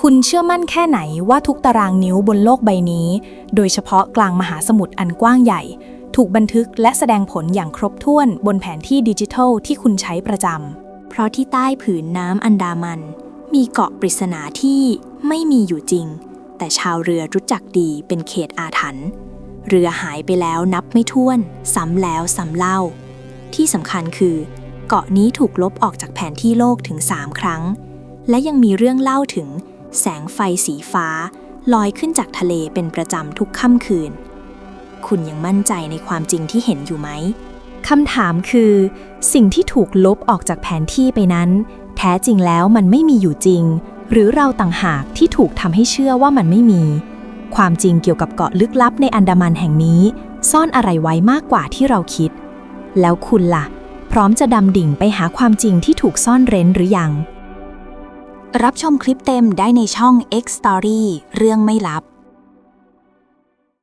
คุณเชื่อมั่นแค่ไหนว่าทุกตารางนิ้วบนโลกใบนี้ โดยเฉพาะกลางมหาสมุทรอันกว้างใหญ่ ถูกบันทึกและแสดงผลอย่างครบถ้วนบนแผนที่ดิจิทัลที่คุณใช้ประจำ เพราะที่ใต้ผืนน้ำอันดามัน มีเกาะปริศนาที่ไม่มีอยู่จริง แต่ชาวเรือรู้จักดีเป็นเขตอาถรรพ์เรือหายไปแล้วนับไม่ถ้วน ซ้ำแล้วซ้ำเล่า ที่สำคัญคือ เกาะนี้ถูกลบออกจากแผนที่โลกถึง 3 ครั้ง และยังมีเรื่องเล่าถึง แสงไฟสีฟ้า ลอยขึ้นจากทะเลเป็นประจำทุกค่ำคืน คุณยังมั่นใจในความจริงที่เห็นอยู่ไหมคำถามคือ สิ่งที่ถูกลบออกจากแผนที่ไปนั้น แท้จริงแล้วมันไม่มีอยู่จริง หรือเราต่างหากที่ถูกทำให้เชื่อว่ามันไม่มี ความจริงเกี่ยวกับเกาะลึกลับในอันดามันแห่งนี้ ซ่อนอะไรไว้มากกว่าที่เราคิด แล้วคุณล่ะ พร้อมจะดำดิ่งไปหาความจริงที่ถูกซ่อนเร้นหรือยัง รับชมคลิปเต็มได้ในช่อง X Story เรื่องไม่ลับ